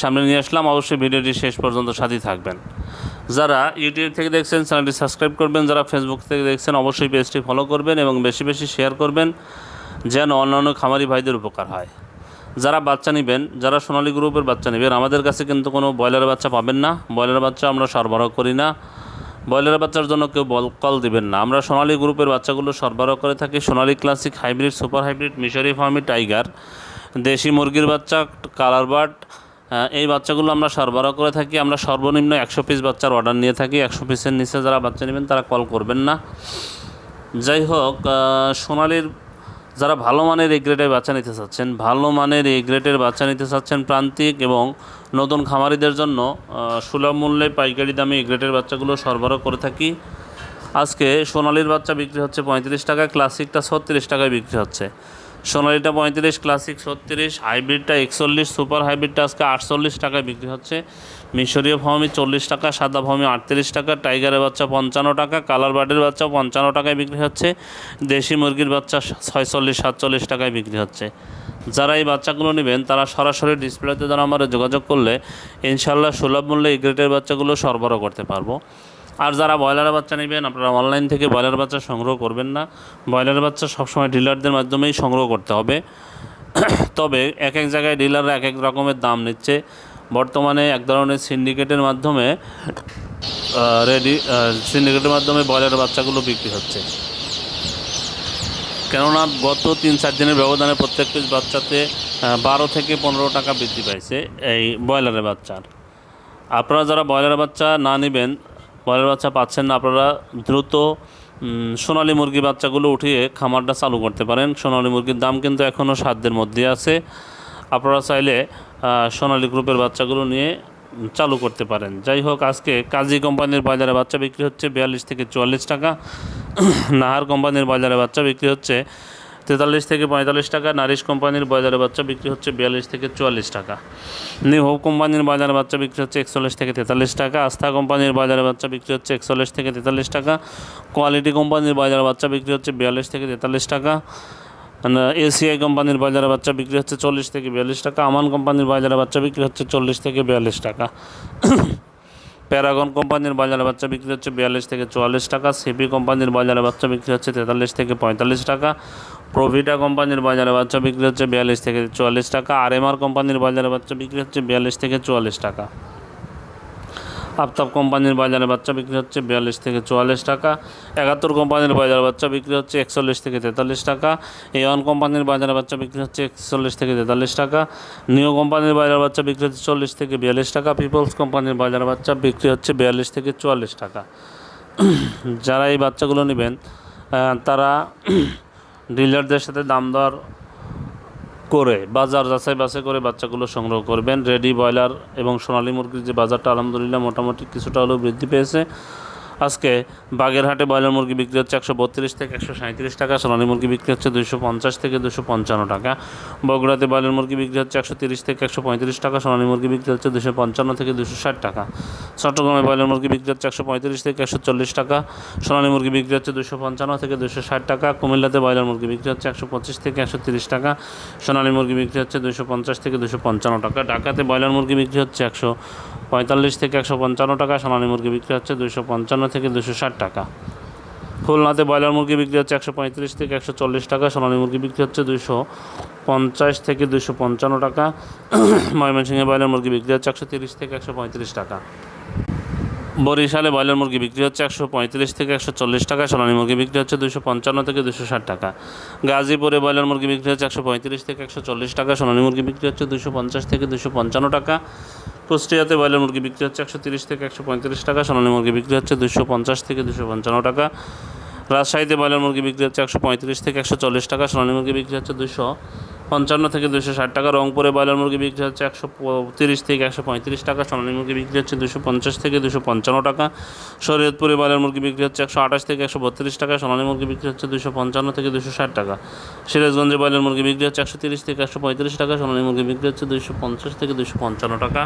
সামনে নিয়ে আসলাম। অবশ্যই ভিডিওটি শেষ পর্যন্ত সাথেই থাকবেন। যারা ইউটিউব থেকে দেখছেন, চ্যানেলটি সাবস্ক্রাইব করবেন। যারা ফেসবুক থেকে দেখছেন, অবশ্যই পেজটি ফলো করবেন এবং বেশি বেশি শেয়ার করবেন, যেন অন্যান্য খামারি ভাইদের উপকার হয়। যারা বাচ্চা নেবেন, যারা সোনালী গ্রুপের বাচ্চা নেবেন, আমাদের কাছে কিন্তু কোনো ব্রয়লার বাচ্চা পাবেন না। ব্রয়লার বাচ্চা আমরা সরবরাহ করি না। ব্রয়লার বাচ্চার জন্য কেউ বল কল দিবেন না। আমরা সোনালী গ্রুপের বাচ্চাগুলো সরবরাহ করে থাকি। Sonali classic hybrid, super hybrid, মিশরি ফার্মি, টাইগার, দেশি মুরগির বাচ্চা, কালার বার্ড এই বাচ্চাগুলো আমরা সরবরাহ করে থাকি। আমরা সর্বনিম্ন একশো পিস বাচ্চার অর্ডার নিয়ে থাকি। একশো পিসের নিচে যারা বাচ্চা নেবেন, তারা কল করবেন না। যাই হোক সোনালির যারা ভালো মানের এই বাচ্চা নিতে চাচ্ছেন, ভালো মানের এই বাচ্চা নিতে চাচ্ছেন প্রান্তিক এবং নতুন খামারিদের জন্য সুলভ মূল্যে পাইকারি দামে এই বাচ্চাগুলো সরবরাহ করে থাকি। আজকে সোনালির বাচ্চা বিক্রি হচ্ছে পঁয়ত্রিশ টাকা ক্লাসিকটা ছত্রিশ টাকায় বিক্রি হচ্ছে। সোনালিটা পঁয়ত্রিশ, ক্লাসিক ছত্রিশ, হাইব্রিডটা একচল্লিশ, সুপার হাইব্রিডটা আজকে আটচল্লিশ টাকায় বিক্রি হচ্ছে। মিশরীয় ফর্মি চল্লিশ টাকা, সাদা ফর্মি আটত্রিশ টাকা টাইগারের বাচ্চা পঞ্চান্ন টাকা কালার বার্ডের বাচ্চা পঞ্চান্ন টাকায় বিক্রি হচ্ছে। দেশি মুরগির বাচ্চা ছয়চল্লিশ, সাতচল্লিশ টাকায় বিক্রি হচ্ছে। যারা এই বাচ্চাগুলো নেবেন, তারা সরাসরি ডিসপ্লেতে দ্বারা আমরা যোগাযোগ করলে ইনশাল্লাহ সুলভ মূল্যে এই গ্রেটের বাচ্চাগুলো সরবরাহ করতে পারব। আর যারা ব্রয়লার বাচ্চা নেবেন, আপনারা অনলাইন থেকে ব্রয়লার বাচ্চা সংগ্রহ করবেন না। ব্রয়লার বাচ্চা সবসময় ডিলারদের মাধ্যমেই সংগ্রহ করতে হবে। তবে এক এক জায়গায় ডিলাররা এক এক রকমের দাম নিচ্ছে। বর্তমানে এক ধরনের সিন্ডিকেটের মাধ্যমে রেডি সিন্ডিকেটের মাধ্যমে ব্রয়লার বাচ্চাগুলো বিক্রি হচ্ছে। কেননা গত তিন চার দিনের ব্যবধানে প্রত্যেক পিস বাচ্চাতে বারো থেকে পনেরো টাকা বৃদ্ধি পাইছে এই ব্রয়লারের বাচ্চার। আপনারা যারা ব্রয়লার বাচ্চা না নেবেন ব্রয়লার বাচ্চা পাচ্ছেন না, আপনারা দ্রুত সোনালী মুরগি বাচ্চাগুলো উঠিয়ে খামারটা চালু করতে পারেন। সোনালী মুরগির দাম কিন্তু এখনও সাধ্যের মধ্যে আছে। আপনারা চাইলে সোনালী গ্রুপের বাচ্চাগুলো নিয়ে চালু করতে পারেন। যাই হোক, আজকে কাজী কোম্পানির বাজারে বাচ্চা বিক্রি হচ্ছে বিয়াল্লিশ থেকে চুয়াল্লিশ টাকা। নাহার কোম্পানির বাজারে বাচ্চা বিক্রি হচ্ছে তেতাল্লিশ থেকে পঁয়তাল্লিশ টাকা, নারিশ কোম্পানির বাজারে বাচ্চা বিক্রি হচ্ছে বিয়াল্লিশ থেকে চুয়াল্লিশ টাকা। নিউ হোপ কোম্পানির বাজারে বাচ্চা বিক্রি হচ্ছে একচল্লিশ থেকে তেতাল্লিশ টাকা, আস্থা কোম্পানির বাজারে বাচ্চা বিক্রি হচ্ছে একচল্লিশ থেকে তেতাল্লিশ টাকা, কোয়ালিটি কোম্পানির বাজারে বাচ্চা বিক্রি হচ্ছে বিয়াল্লিশ থেকে তেতাল্লিশ টাকা এসিআই কোম্পানির বাজারে বাচ্চা বিক্রি হচ্ছে চল্লিশ থেকে বিয়াল্লিশ টাকা, আমান কোম্পানির বাজারে বাচ্চা বিক্রি হচ্ছে চল্লিশ থেকে বিয়াল্লিশ টাকা। প্যারাগন কোম্পানির বাজারে বাচ্চা বিক্রি হচ্ছে বিয়াল্লিশ থেকে চুয়াল্লিশ টাকা, সিপি কোম্পানির বাজারে বাচ্চা বিক্রি হচ্ছে তেতাল্লিশ থেকে পঁয়তাল্লিশ টাকা প্রভিটা কোম্পানির বাজারে বাচ্চা বিক্রি হচ্ছে বিয়াল্লিশ থেকে চুয়াল্লিশ টাকা আর এম আর কোম্পানির বাজারে বাচ্চা বিক্রি হচ্ছে বিয়াল্লিশ থেকে চুয়াল্লিশ টাকা। আফতাব কোম্পানির বাজারে বাচ্চা বিক্রি হচ্ছে বিয়াল্লিশ থেকে চুয়াল্লিশ টাকা একাত্তর কোম্পানির বাজারে বাচ্চা বিক্রি হচ্ছে একচল্লিশ থেকে তেতাল্লিশ টাকা এওয়ান কোম্পানির বাজারে বাচ্চা বিক্রি হচ্ছে একচল্লিশ থেকে তেতাল্লিশ টাকা নিও কোম্পানির বাজারে বাচ্চা বিক্রি হচ্ছে চল্লিশ থেকে বিয়াল্লিশ টাকা পিপলস কোম্পানির বাজারে বাচ্চা বিক্রি হচ্ছে বিয়াল্লিশ থেকে চুয়াল্লিশ টাকা। যারা এই বাচ্চাগুলো নেবেন তারা ডিলারদের সাথে দাম দর করে, বাজার যাচাই বাছাই করে বাচ্চাগুলো সংগ্রহ করবেন। রেডি ব্রয়লার এবং সোনালী মুরগির যে বাজারটা আলহামদুলিল্লাহ মোটামুটি কিছুটা হলেও বৃদ্ধি পেয়েছে। আজকে বাগেরহাটে ব্রয়লার মুরগি বিক্রি হচ্ছে একশো বত্রিশ থেকে একশো সাঁত্রিশ টাকা, সোনালী মুরগি বিক্রি হচ্ছে দুশো পঞ্চাশ থেকে দুশো পঞ্চান্ন টাকা। বগুড়াতে ব্রয়লার মুরগি বিক্রি হচ্ছে একশো তিরিশ থেকে একশো পঁয়ত্রিশ টাকা, সোনালী মুরগি বিক্রি হচ্ছে দুশো পঞ্চান্ন থেকে দুশো ষাট টাকা। চট্টগ্রামে ব্রয়লার মুরগি বিক্রি হচ্ছে একশো পঁয়ত্রিশ থেকে একশো চল্লিশ টাকা, সোনালী মুরগি বিক্রি হচ্ছে দুশো পঞ্চান্ন থেকে দুশো ষাট টাকা, কুমিল্লাতে ব্রয়লার মুরগি বিক্রি হচ্ছে একশো পঁচিশ থেকে একশো তিরিশ টাকা, সোনালী মুরগি বিক্রি হচ্ছে দুশো পঞ্চাশ থেকে দুশো পঞ্চান্ন টাকা। ঢাকাতে ব্রয়লার মুরগি বিক্রি হচ্ছে একশো পঁয়তাল্লিশ থেকে একশো পঞ্চান্ন টাকা, সোনালী মুরগি বিক্রি হচ্ছে দুশো পঞ্চান্ন থেকে দুশো ষাট টাকা। খুলনাতে ব্রয়লার মুরগি বিক্রি হচ্ছে একশো পঁয়ত্রিশ থেকে একশো চল্লিশ টাকা, সোনালী মুরগি বিক্রি হচ্ছে দুশো পঞ্চাশ থেকে দুশো পঞ্চান্ন টাকা। ময়মনসিংহে ব্রয়লার মুরগি বিক্রি হচ্ছে একশো তিরিশ থেকে একশো পঁয়ত্রিশ টাকা। বরিশালে ব্রয়লার মুরগি বিক্রি হচ্ছে একশো পঁয়ত্রিশ থেকে একশো চল্লিশ টাকা, সোনালী মুরগি বিক্রি হচ্ছে দুশো পঞ্চান্ন থেকে দুশো ষাট টাকা। গাজীপুরে ব্রয়লার মুরগি বিক্রি হচ্ছে একশো পঁয়ত্রিশ থেকে একশো চল্লিশ টাকা, সোনালী মুরগি বিক্রি হচ্ছে দুশো পঞ্চাশ থেকে দুশো পঞ্চান্ন টাকা। কুষ্টিয়াতে ব্রয়লার মুরগি বিক্রি হচ্ছে একশো তিরিশ থেকে একশো পঁয়ত্রিশ টাকা, সোনালী মুরগি বিক্রি হচ্ছে দুশো পঞ্চাশ থেকে দুশো পঞ্চান্ন টাকা। রাজশাহীতে ব্রয়লার মুরগি বিক্রি হচ্ছে একশো পঁয়ত্রিশ থেকে একশো চল্লিশ টাকা, সোনালী মুরগি বিক্রি হচ্ছে দুশো পঞ্চান্ন থেকে দুশো ষাট টাকা। রংপুরে ব্রয়লার মুরগি বিক্রি হচ্ছে একশো তিরিশ থেকে একশো পঁয়ত্রিশ টাকা। সোনালী মুরগি বিক্রি হচ্ছে দুশো পঞ্চাশ থেকে দুশো পঞ্চান্ন টাকা। শরীয়তপুরে ব্রয়লার মুরগি বিক্রি হচ্ছে একশো আঠাশ থেকে একশো বত্রিশ টাকা। সোনালী মুরগি বিক্রি হচ্ছে দুশো পঞ্চান্ন থেকে দুশো ষাট টাকা। সিরাজগঞ্জে ব্রয়লার মুরগি বিক্রি হচ্ছে একশো তিরিশ থেকে একশো পঁয়ত্রিশ টাকা। সোনালী মুরগি বিক্রি হচ্ছে দুশো পঞ্চাশ থেকে দুশো পঞ্চান্ন টাকা।